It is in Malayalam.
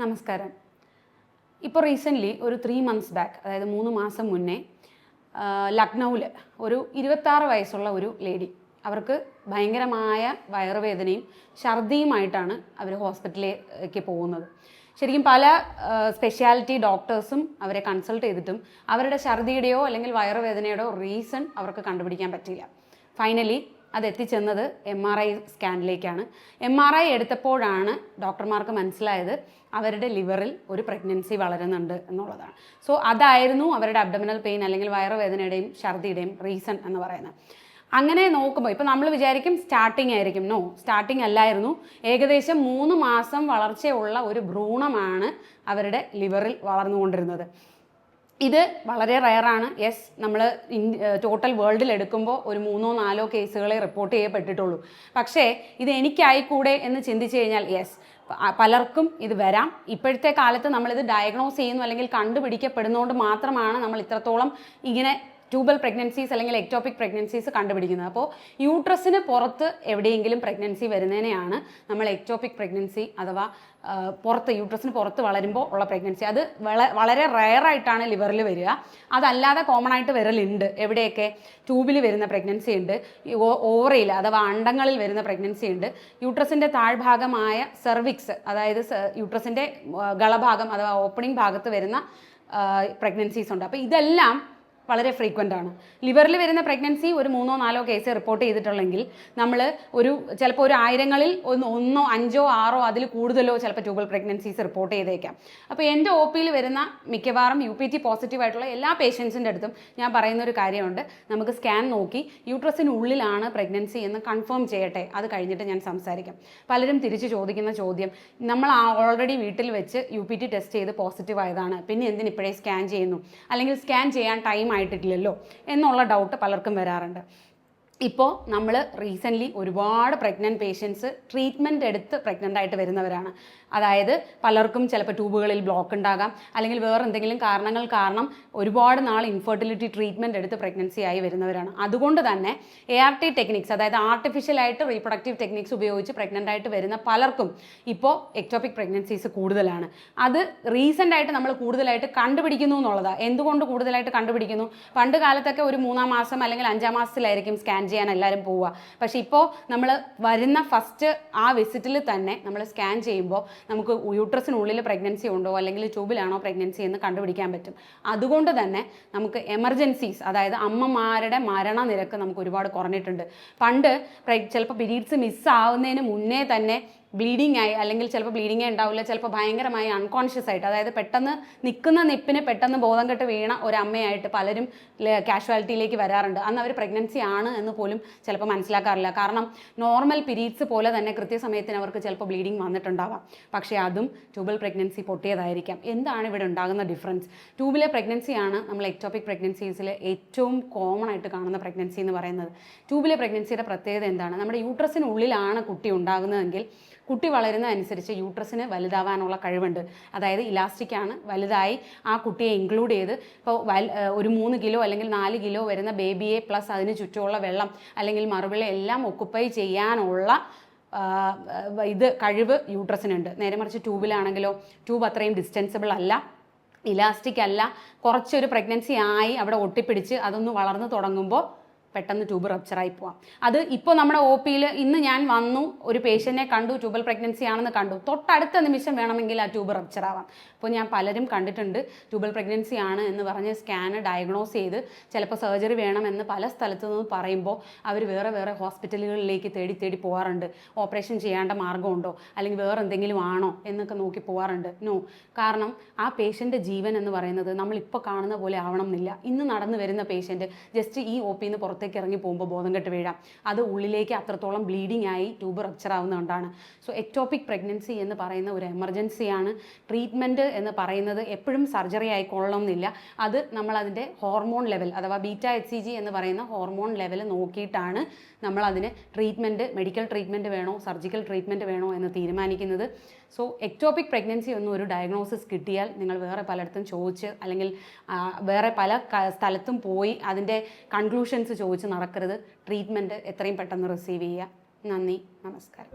നമസ്കാരം. ഇപ്പോൾ റീസെന്റ്ലി ഒരു ത്രീ മന്ത്സ് ബാക്ക് അതായത് മൂന്ന് മാസം മുന്നേ ലക്നൗവിൽ ഒരു ഇരുപത്താറ് വയസ്സുള്ള ഒരു ലേഡി അവർക്ക് ഭയങ്കരമായ വയറുവേദനയും ഛർദിയുമായിട്ടാണ് അവർ ഹോസ്പിറ്റലിലേക്ക് പോകുന്നത്. ശരിക്കും പല സ്പെഷ്യാലിറ്റി ഡോക്ടേഴ്സും അവരെ കൺസൾട്ട് ചെയ്തിട്ടും അവരുടെ ഛർദിയുടെയോ അല്ലെങ്കിൽ വയറുവേദനയുടെയോ റീസൺ അവർക്ക് കണ്ടുപിടിക്കാൻ പറ്റിയില്ല. ഫൈനലി അത് എത്തിച്ചെന്നത് എം ആർ ഐ സ്കാനിലേക്കാണ് എം ആർ ഐ എടുത്തപ്പോഴാണ് ഡോക്ടർമാർക്ക് മനസ്സിലായത് അവരുടെ ലിവറിൽ ഒരു പ്രഗ്നൻസി വളരുന്നുണ്ട് എന്നുള്ളതാണ്. സോ അതായിരുന്നു അവരുടെ അബ്ഡമിനൽ പെയിൻ അല്ലെങ്കിൽ വയറുവേദനയുടെയും ഛർദിയുടെയും റീസൺ എന്ന് പറയുന്നത്. അങ്ങനെ നോക്കുമ്പോൾ ഇപ്പം നമ്മൾ വിചാരിക്കും സ്റ്റാർട്ടിംഗ് ആയിരിക്കും. നോ സ്റ്റാർട്ടിംഗ് അല്ലായിരുന്നു. ഏകദേശം മൂന്ന് മാസം വളർച്ചയുള്ള ഒരു ഭ്രൂണമാണ് അവരുടെ ലിവറിൽ വളർന്നുകൊണ്ടിരുന്നത്. ഇത് വളരെ റയറാണ് യെസ് നമ്മൾ ടോട്ടൽ വേൾഡിൽ എടുക്കുമ്പോൾ ഒരു മൂന്നോ നാലോ കേസുകളെ റിപ്പോർട്ട് ചെയ്യപ്പെട്ടിട്ടുള്ളൂ. പക്ഷേ ഇത് എനിക്കായിക്കൂടെ എന്ന് ചിന്തിച്ചു കഴിഞ്ഞാൽ യെസ് പലർക്കും ഇത് വരാം. ഇപ്പോഴത്തെ കാലത്ത് നമ്മളിത് ഡയഗ്നോസ് ചെയ്യുന്നു അല്ലെങ്കിൽ കണ്ടുപിടിക്കപ്പെടുന്നതുകൊണ്ട് മാത്രമാണ് നമ്മൾ ഇത്രത്തോളം ഇങ്ങനെ ട്യൂബൽ പ്രഗ്നൻസീസ് അല്ലെങ്കിൽ എക്ടോപിക് പ്രഗ്നൻസീസ് കണ്ടുപിടിക്കുന്നത്. അപ്പോൾ യൂട്രസിന് പുറത്ത് എവിടെയെങ്കിലും പ്രഗ്നൻസി വരുന്നതിനെയാണ് നമ്മൾ എക്ടോപിക് പ്രഗ്നൻസി അഥവാ പുറത്ത് യൂട്രസിന് പുറത്ത് വളരുമ്പോൾ ഉള്ള പ്രഗ്നൻസി അത് വള- വളരെ റയറായിട്ടാണ് ലിവറിൽ വരിക. അതല്ലാതെ കോമൺ ആയിട്ട് വരലുണ്ട്. എവിടെയൊക്കെ? ട്യൂബിൽ വരുന്ന പ്രഗ്നൻസി ഉണ്ട്. ഓവറയിൽ അഥവാ അണ്ടങ്ങളിൽ വരുന്ന പ്രഗ്നൻസി ഉണ്ട്. യൂട്രസിന്റെ താഴ്ഭാഗമായ സെർവിക്സ് അതായത് യൂട്രസിന്റെ ഗളഭാഗം അഥവാ ഓപ്പണിംഗ് ഭാഗത്ത് വരുന്ന പ്രഗ്നൻസീസ് ഉണ്ട്. അപ്പോൾ ഇതെല്ലാം വളരെ ഫ്രീക്വന്റ് ആണ്. ലിവറിൽ വരുന്ന പ്രഗ്നൻസി ഒരു മൂന്നോ നാലോ കേസ് റിപ്പോർട്ട് ചെയ്തിട്ടുള്ളെങ്കിൽ നമ്മൾ ഒരു ചിലപ്പോൾ ഒരു ആയിരങ്ങളിൽ ഒന്ന് ഒന്നോ അഞ്ചോ ആറോ അതിൽ കൂടുതലോ ചിലപ്പോൾ ട്യൂബൽ പ്രഗ്നൻസീസ് റിപ്പോർട്ട് ചെയ്തേക്കാം. അപ്പോൾ എന്റെ ഒ പിയിൽ വരുന്ന മിക്കവാറും യു പി ടി പോസിറ്റീവ് ആയിട്ടുള്ള എല്ലാ പേഷ്യൻസിന്റെ അടുത്തും ഞാൻ പറയുന്ന ഒരു കാര്യമുണ്ട്. നമുക്ക് സ്കാൻ നോക്കി യൂട്രസിനുള്ളിലാണ് പ്രഗ്നൻസി എന്ന് കൺഫേം ചെയ്യട്ടെ. അത് കഴിഞ്ഞിട്ട് ഞാൻ സംസാരിക്കാം. പലരും തിരിച്ചു ചോദിക്കുന്ന ചോദ്യം നമ്മൾ ഓൾറെഡി വീട്ടിൽ വെച്ച് യു പി ടി ടെസ്റ്റ് ചെയ്ത് പോസിറ്റീവ് ആയതാണ്. പിന്നെ എന്തിന് ഇപ്പോഴേ സ്കാൻ ചെയ്യുന്നു? അല്ലെങ്കിൽ സ്കാൻ ചെയ്യാൻ ടൈം ആയിട്ടില്ലല്ലോ എന്നുള്ള ഡൗട്ട് പലർക്കും വരാറുണ്ട്. ഇപ്പോൾ നമ്മൾ റീസെന്റ്ലി ഒരുപാട് പ്രഗ്നന്റ് പേഷ്യൻസ് ട്രീറ്റ്മെന്റ് എടുത്ത് പ്രഗ്നന്റ് ആയിട്ട് വരുന്നവരാണ്. അതായത് പലർക്കും ചിലപ്പോൾ ട്യൂബുകളിൽ ബ്ലോക്ക് ഉണ്ടാകാം. അല്ലെങ്കിൽ വേറെ എന്തെങ്കിലും കാരണങ്ങൾ കാരണം ഒരുപാട് നാൾ ഇൻഫെർട്ടിലിറ്റി ട്രീറ്റ്മെന്റ് എടുത്ത് പ്രഗ്നൻസി ആയി വരുന്നവരാണ്. അതുകൊണ്ട് തന്നെ എ ആർ ടി ടെക്നിക്സ് അതായത് ആർട്ടിഫിഷ്യലായിട്ട് റീപ്രൊഡക്റ്റീവ് ടെക്നിക്സ് ഉപയോഗിച്ച് പ്രഗ്നന്റ് ആയിട്ട് വരുന്ന പലർക്കും ഇപ്പോൾ എക്ടോപിക് പ്രഗ്നൻസീസ് കൂടുതലാണ്. അത് റീസെന്റ് ആയിട്ട് നമ്മൾ കൂടുതലായിട്ട് കണ്ടുപിടിക്കുന്നു എന്നുള്ളതാണ് എന്തുകൊണ്ട് കൂടുതലായിട്ട് കണ്ടുപിടിക്കുന്നു? പണ്ട് കാലത്തൊക്കെ ഒരു മൂന്നാം മാസം അല്ലെങ്കിൽ അഞ്ചാം മാസത്തിലായിരിക്കും സ്കാൻ ചെയ്യാൻ എല്ലാവരും പോവുക പക്ഷേ ഇപ്പോൾ നമ്മൾ വരുന്ന ഫസ്റ്റ് ആ വിസിറ്റിൽ തന്നെ നമ്മൾ സ്കാൻ ചെയ്യുമ്പോൾ നമുക്ക് യൂട്രസിനുള്ളിൽ പ്രഗ്നൻസി ഉണ്ടോ അല്ലെങ്കിൽ ട്യൂബിലാണോ പ്രഗ്നൻസി എന്ന് കണ്ടുപിടിക്കാൻ പറ്റും. അതുകൊണ്ട് തന്നെ നമുക്ക് എമർജൻസീസ് അതായത് അമ്മമാരുടെ മരണനിരക്ക് നമുക്ക് ഒരുപാട് കുറഞ്ഞിട്ടുണ്ട്. പണ്ട് ചിലപ്പോൾ പീരീഡ്സ് മിസ്സാവുന്നതിന് മുന്നേ തന്നെ ബ്ലീഡിങ് ആയി അല്ലെങ്കിൽ ചിലപ്പോൾ ബ്ലീഡിങ്ങേ ഉണ്ടാവില്ല ചിലപ്പോൾ ഭയങ്കരമായി അൺകോൺഷ്യസ് ആയിട്ട് അതായത് പെട്ടെന്ന് നിൽക്കുന്ന നിപ്പിന് പെട്ടെന്ന് ബോധം കെട്ട് വീണ ഒരു അമ്മയായിട്ട് പലരും കാഷ്വാലിറ്റിയിലേക്ക് വരാറുണ്ട്. അന്ന് അവർ പ്രഗ്നൻസി ആണ് എന്ന് പോലും ചിലപ്പോൾ മനസ്സിലാക്കാറില്ല. കാരണം നോർമൽ പിരീഡ്സ് പോലെ തന്നെ കൃത്യസമയത്തിന് അവർക്ക് ചിലപ്പോൾ ബ്ലീഡിങ് വന്നിട്ടുണ്ടാവാം. പക്ഷേ അതും ട്യൂബൽ പ്രഗ്നൻസി പൊട്ടിയതായിരിക്കാം. എന്താണ് ഇവിടെ ഉണ്ടാകുന്ന ഡിഫറൻസ് ട്യൂബിലെ പ്രഗ്നൻസിയാണ് നമ്മൾ എക്ടോപിക് പ്രഗ്നൻസീസിൽ ഏറ്റവും കോമൺ ആയിട്ട് കാണുന്ന പ്രഗ്നൻസി എന്ന് പറയുന്നത്. ട്യൂബിലെ പ്രഗ്നൻസിയുടെ പ്രത്യേകത എന്താണ്? നമ്മുടെ യൂട്രസിനുള്ളിലാണ് കുട്ടി ഉണ്ടാകുന്നതെങ്കിൽ കുട്ടി വളരുന്ന അനുസരിച്ച് യൂട്രസിന് വലുതാവാനുള്ള കഴിവുണ്ട്. അതായത് ഇലാസ്റ്റിക്കാണ് വലുതായി ആ കുട്ടിയെ ഇൻക്ലൂഡ് ചെയ്ത് ഇപ്പോൾ ഒരു മൂന്ന് കിലോ അല്ലെങ്കിൽ നാല് കിലോ വരുന്ന ബേബിയെ പ്ലസ് അതിന് ചുറ്റുമുള്ള വെള്ളം അല്ലെങ്കിൽ മറുപിള്ള എല്ലാം ഒക്കുപ്പൈ ചെയ്യാനുള്ള ഇത് കഴിവ് യൂട്രസിനുണ്ട് നേരെ മറിച്ച് ട്യൂബിലാണെങ്കിലോ ട്യൂബ് അത്രയും ഡിസ്റ്റൻസിബിൾ അല്ല ഇലാസ്റ്റിക് അല്ല. കുറച്ചൊരു പ്രഗ്നൻസി ആയി അവിടെ ഒട്ടിപ്പിടിച്ച് അതൊന്ന് വളർന്നു തുടങ്ങുമ്പോൾ പെട്ടെന്ന് ട്യൂബ് റപ്ചറായി പോവാം. അത് ഇപ്പോൾ നമ്മുടെ ഒ പിയിൽ ഇന്ന് ഞാൻ വന്നു ഒരു പേഷ്യന്റിനെ കണ്ടു ട്യൂബൽ പ്രഗ്നൻസി ആണെന്ന് കണ്ടു. തൊട്ടടുത്ത നിമിഷം വേണമെങ്കിൽ ആ ട്യൂബ് റപ്ചർ ആവാം. അപ്പോൾ ഞാൻ പലരും കണ്ടിട്ടുണ്ട് ട്യൂബൽ പ്രഗ്നൻസി ആണ് എന്ന് പറഞ്ഞ് സ്കാൻ ഡയഗ്നോസ് ചെയ്ത് ചിലപ്പോൾ സർജറി വേണമെന്ന് പല സ്ഥലത്തു നിന്ന് പറയുമ്പോൾ അവർ വേറെ വേറെ ഹോസ്പിറ്റലുകളിലേക്ക് തേടി തേടി പോകാറുണ്ട് ഓപ്പറേഷൻ ചെയ്യേണ്ട മാർഗമുണ്ടോ അല്ലെങ്കിൽ വേറെ എന്തെങ്കിലും ആണോ എന്നൊക്കെ നോക്കി പോകാറുണ്ട് നോ കാരണം ആ പേഷ്യന്റെ ജീവൻ എന്ന് പറയുന്നത് നമ്മളിപ്പോൾ കാണുന്ന പോലെ ആവണം എന്നില്ല. ഇന്ന് നടന്നു വരുന്ന പേഷ്യന്റ് ജസ്റ്റ് ഈ ഒ പിന്ന് പുറത്തേക്ക് ഇറങ്ങി പോകുമ്പോൾ ബോധം കെട്ട് വീഴാം. അത് ഉള്ളിലേക്ക് അത്രത്തോളം ബ്ലീഡിംഗ് ആയി ട്യൂബ് റപ്ചർ ആവുന്നതുകൊണ്ടാണ്. സോ എക്ടോപിക് പ്രഗ്നൻസി എന്ന് പറയുന്ന ഒരു എമർജൻസിയാണ് ട്രീറ്റ്മെന്റ് എന്ന് പറയുന്നത് എപ്പോഴും സർജറി ആയിക്കൊള്ളണം എന്നില്ല അത് നമ്മളതിന്റെ ഹോർമോൺ ലെവൽ അഥവാ ബീറ്റ എച്ച് സി ജി എന്ന് പറയുന്ന ഹോർമോൺ ലെവൽ നോക്കിയിട്ടാണ് നമ്മളതിന് ട്രീറ്റ്മെന്റ് മെഡിക്കൽ ട്രീറ്റ്മെന്റ് വേണോ സർജിക്കൽ ട്രീറ്റ്മെന്റ് വേണോ എന്ന് തീരുമാനിക്കുന്നത്. സോ എക്ടോപിക് പ്രഗ്നൻസി ഒന്നും ഒരു ഡയഗ്നോസിസ് കിട്ടിയാൽ നിങ്ങൾ വേറെ പലയിടത്തും ചോദിച്ച് അല്ലെങ്കിൽ വേറെ പല സ്ഥലത്തും പോയി അതിന്റെ കൺക്ലൂഷൻസ് ചോദിച്ച് നടക്കരുത്. ട്രീറ്റ്മെന്റ് എത്രയും പെട്ടെന്ന് റിസീവ് ചെയ്യുക. നന്ദി. നമസ്കാരം.